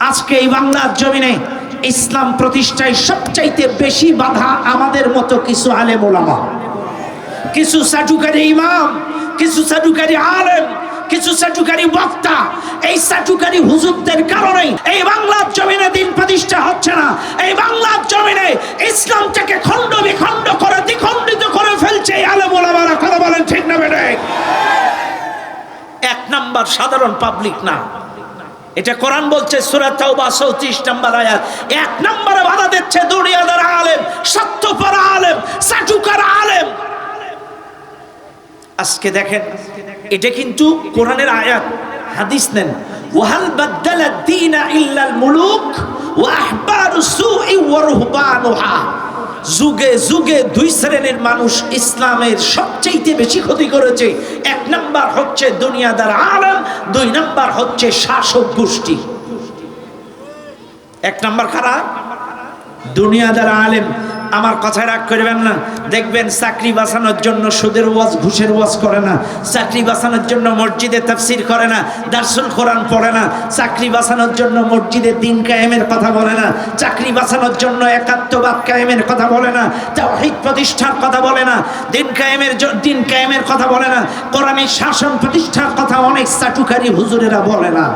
আজকে এই বাংলার জমিনে ইসলাম প্রতিষ্ঠায় সবচাইতে বেশি বাধা আমাদের মতো কিছু আলেম ওলামা। কিছু সাটুকারী ইমাম, কিছু সাটুকারী আলেম, কিছু সাটুকারী বক্তা, এই সাটুকারী হুজুরদের কারণেই এই বাংলার জমিনে দিন প্রতিষ্ঠা হচ্ছে না। এই বাংলার জমিনে ইসলামটাকে খণ্ড বিখণ্ড করে, দ্বিখণ্ডিত করে ফেলছে এই আলেম ওলামারা। কথা বলেন ঠিক না বেড়ে এক নাম্বার সাধারণ পাবলিক না। এটা কোরআন বলছে, সূরা তাওবা 34 নম্বর আয়াত। এক নম্বরে বাধা দিচ্ছে দুনিয়াদার আলেম সত্যপর আলেম সাটুকার আলেম। আজকে দেখেন, এটা কিন্তু কোরআনের আয়াত, হাদিস নেন। যুগে যুগে দুই শ্রেণির মানুষ ইসলামের সবচেয়ে বেশি ক্ষতি করেছে নাম্বার হচ্ছে দুনিয়াদার আলম দুই নাম্বার হচ্ছে শাসক গোষ্ঠী। এক নাম্বার খারাপ দুনিয়াদার আলেম। আমার কথায় রাগ করবেন না। দেখবেন চাকরি বাঁচানোর জন্য সুদের ওয়াজ, ঘুষের ওয়াজ করে না। চাকরি বাঁচানোর জন্য মসজিদে তাফসির করে না, দার্সুল কোরআন পড়ে না। চাকরি বাঁচানোর জন্য মসজিদে দিন কায়েমের কথা বলে না। চাকরি বাঁচানোর জন্য একাত্মবাদ কায়েমের কথা বলে না। তাওহীদ প্রতিষ্ঠার কথা বলে না। দিন কায়েমের দিন কায়েমের কথা বলে না। কোরআনের শাসন প্রতিষ্ঠার কথা অনেক চাটুকারী হুজুরেরা বলে না।